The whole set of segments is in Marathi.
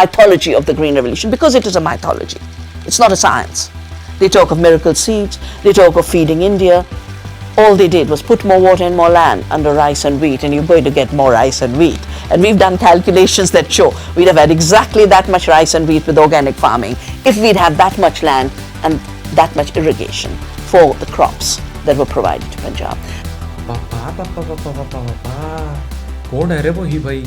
mythology of the Green Revolution because it is a mythology. It's not a science. They talk of miracle seeds, they talk of feeding India. All they did was put more water and more land under rice and wheat, and you're going to get more rice and wheat. And we've done calculations that show we'd have had exactly that much rice and wheat with organic farming if we'd had that much land and that much irrigation for the crops that were provided to Punjab. बापा बापा बापा बापा बापा कोण आहे रे बो ही बाई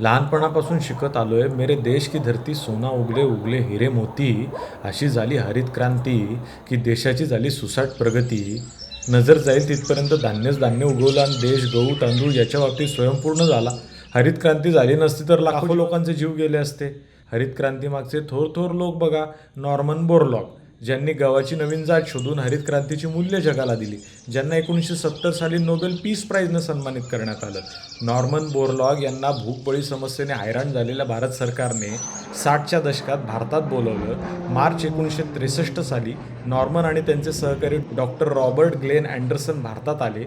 लहानपणापासून शिकत आलोय. मेरे देश की धरती सोना उगले उगले हिरे मोती. अशी झाली हरित क्रांती की देशाची झाली सुसाट प्रगती. नजर जाईल तिथपर्यंत धान्यच धान्य उगवलं आणि देश गहू तांदूळ याच्या बाबतीत स्वयंपूर्ण झाला. हरित क्रांती झाली नसती तर लाखो लोकांचे जीव गेले असते. हरित क्रांतीमागचे थोर थोर लोक बघा. नॉर्मन बोरलॉग ज्यांनी गव्हाची नवीन जात शोधून हरित क्रांतीची मूल्य जगाला दिली ज्यांना एकोणीसशे सत्तर साली नोबेल पीस प्राईजनं सन्मानित करण्यात आलं. नॉर्मन बोरलॉग यांना भूकबळी समस्येने हैराण झालेल्या भारत सरकारने साठच्या दशकात भारतात बोलवलं. मार्च एकोणीसशे त्रेसष्ट साली नॉर्मन आणि त्यांचे सहकारी डॉक्टर रॉबर्ट ग्लेन अँडरसन भारतात आले.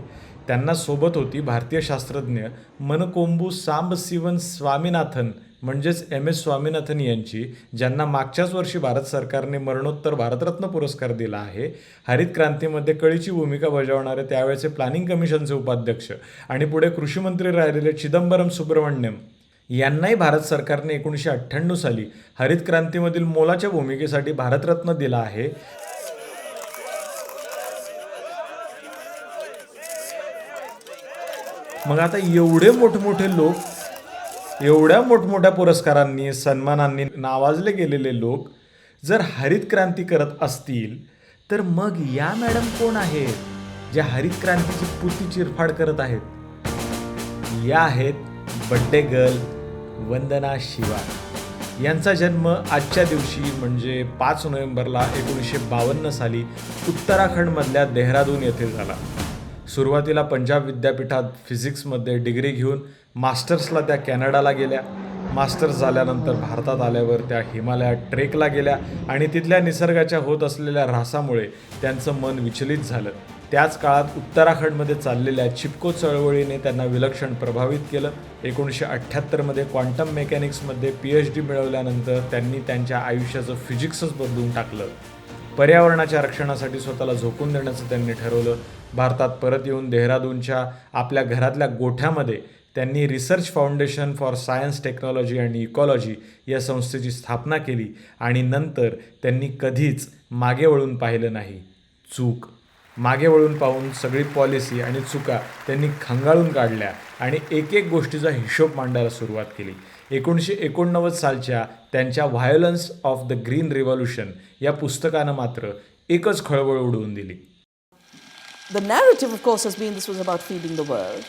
त्यांना सोबत होती भारतीय शास्त्रज्ञ मनकोंबू सांब सिवन स्वामीनाथन म्हणजेच एम एस स्वामीनाथन यांची ज्यांना मागच्याच वर्षी भारत सरकारने मरणोत्तर भारतरत्न पुरस्कार दिला आहे. हरित क्रांतीमध्ये कळीची भूमिका बजावणारे त्यावेळेचे प्लॅनिंग कमिशनचे उपाध्यक्ष आणि पुढे कृषीमंत्री राहिलेले चिदंबरम सुब्रमण्यम यांनाही भारत सरकारने एकोणीसशे अठ्ठ्याण्णव साली हरित क्रांतीमधील मोलाच्या भूमिकेसाठी भारतरत्न दिला आहे. मग आता एवढे मोठमोठे लोक एवढ्या मोठमोठ्या पुरस्कारांनी सन्मानांनी नावाजले गेलेले लोक जर हरित क्रांती करत असतील तर मग या मॅडम कोण आहेत ज्या हरित क्रांतीची पुती चिरफाड करत आहेत? या आहेत बड्डे गर्ल वंदना शिवा. यांचा जन्म आजच्या दिवशी म्हणजे पाच नोव्हेंबरला एकोणीसशे बावन्न साली उत्तराखंडमधल्या देहरादून येथे झाला. सुरुवातीला पंजाब विद्यापीठात फिजिक्समध्ये डिग्री घेऊन मास्टर्सला त्या कॅनडाला गेल्या. मास्टर्स झाल्यानंतर भारतात आल्यावर त्या हिमालयात ट्रेकला गेल्या आणि तिथल्या निसर्गाच्या होत असलेल्या ऱ्हासामुळे त्यांचं मन विचलित झालं. त्याच काळात उत्तराखंडमध्ये चाललेल्या चिपको चळवळीने त्यांना विलक्षण प्रभावित केलं. एकोणीसशे अठ्ठ्याहत्तरमध्ये क्वांटम मेकॅनिक्समध्ये पी एच डी मिळवल्यानंतर त्यांनी त्यांच्या आयुष्याचं फिजिक्सच बदलून टाकलं. पर्यावरणाच्या रक्षणासाठी स्वतःला झोकून देण्याचं त्यांनी ठरवलं. भारतात परत येऊन देहरादूनच्या आपल्या घरातल्या गोठ्यामध्ये त्यांनी research foundation for science technology आणि इकॉलॉजी या संस्थेची स्थापना केली आणि नंतर त्यांनी कधीच मागे वळून पाहिलं नाही. चूक. मागे वळून पाहून सगळी पॉलिसी आणि चुका त्यांनी खंगाळून काढल्या आणि एक एक गोष्टीचा हिशोब मांडायला सुरुवात केली. एकोणीसशे एकोणनव्वद सालच्या त्यांच्या violence of the green revolution या पुस्तकानं मात्र एकच खळबळ उडवून दिली. The narrative of course has been this was about feeding the world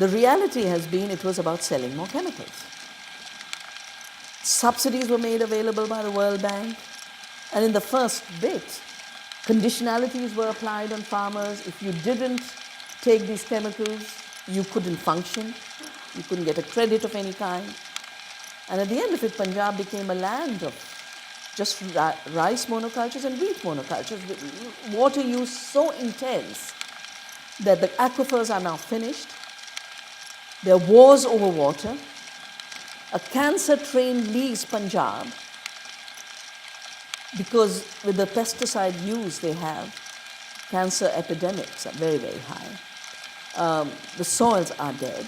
the reality has been it was about selling more chemicals subsidies were made available by the World Bank and in the first bets conditionalities were applied on farmers. If you didn't take these chemicals, you couldn't function, you couldn't get a credit of any kind. And at the end of it, Punjab became a land of just rice monocultures and wheat monocultures water use so intense that the aquifers are now finished. There are wars over water. A cancer train leaves Punjab because with the pesticide use they have, cancer epidemics are very, very high. Um, the soils are dead.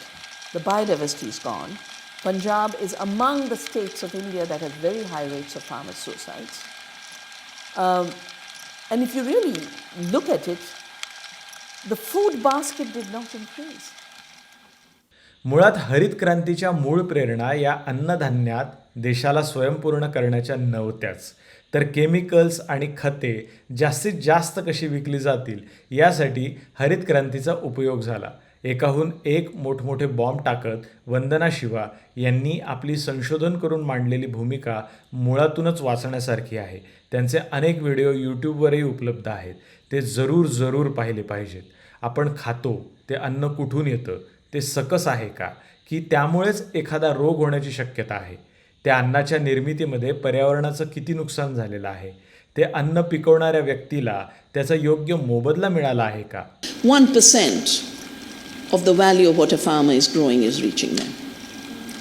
The biodiversity is gone. Punjab is among the states of India that has very high rates of farmer suicides. Um, and if you really look at it, the food basket did not increase. मुळात हरित क्रांतीच्या मूळ प्रेरणा या अन्नधान्यात देशाला स्वयंपूर्ण करण्याच्या नव्हत्याच. तर केमिकल्स आणि खते जास्तीत जास्त कशी विकली जातील यासाठी हरित क्रांतीचा उपयोग झाला. एकाहून एक मोठमोठे बॉम्ब टाकत वंदना शिवा यांनी आपली संशोधन करून मांडलेली भूमिका मुळातूनच वाचण्यासारखी आहे. त्यांचे अनेक व्हिडिओ यूट्यूबवरही उपलब्ध आहेत. ते जरूर जरूर पाहिले पाहिजेत. आपण खातो ते अन्न कुठून येतं? ते सकस आहे का? की त्यामुळेच एखादा रोग होण्याची शक्यता आहे. त्या अन्नाच्या निर्मितीमध्ये पर्यावरणाचं किती नुकसान झालेलं आहे? ते अन्न पिकवणाऱ्या व्यक्तीला त्याचा योग्य मोबदला मिळाला आहे का? One percent of the value of what a farm is growing is reaching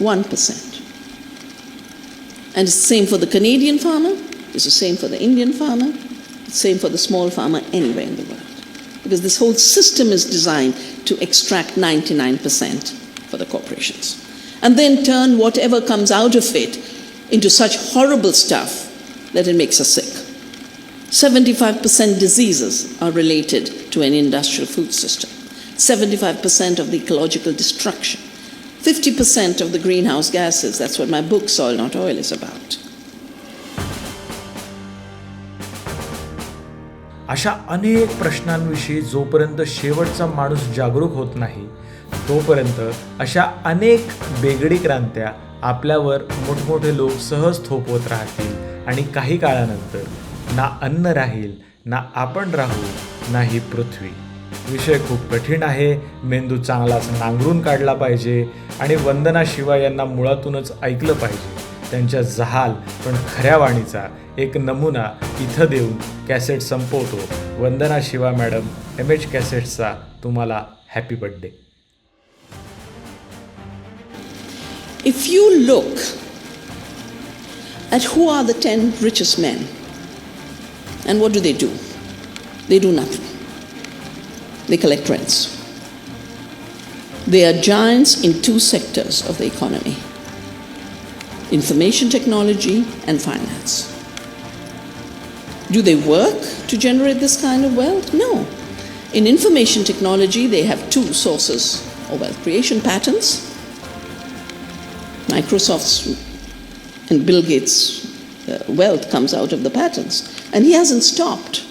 one percent. And same for the Canadian farmer is same for the Indian farmer same for the small farmer anyway Because this whole system is designed to extract 99% for the corporations. And then turn whatever comes out of it into such horrible stuff that it makes us sick. 75% diseases are related to an industrial food system. 75% of the ecological destruction. 50% of the greenhouse gases. That's what my book, Soil Not Oil, is about. अशा अनेक प्रश्नांविषयी जोपर्यंत शेवटचा माणूस जागरूक होत नाही तोपर्यंत अशा अनेक बेगडी क्रांत्या आपल्यावर मोठमोठे लोक सहज थोपवत राहतील आणि काही काळानंतर ना अन्न राहील ना आपण राहू ना ही पृथ्वी. विषय खूप कठीण आहे. मेंदू चांगलाच नांगरून काढला पाहिजे आणि वंदना शिवा यांना मुळातूनच ऐकलं पाहिजे. त्यांच्या जहाल पण खऱ्या वाणीचा एक नमुना इथं देऊन कॅसेट संपवतो Vandana Shiva madam M H कॅसेट्सचा तुम्हाला happy birthday If you look at who are the 10 richest men, and what do they do? They do nothing. They collect rents. They are giants in two sectors of the economy information technology and finance. Do they work to generate this kind of wealth? No. In information technology, they have two sources of wealth creation patents Microsoft's and Bill Gates' uh, wealth comes out of the patents. And he hasn't stopped.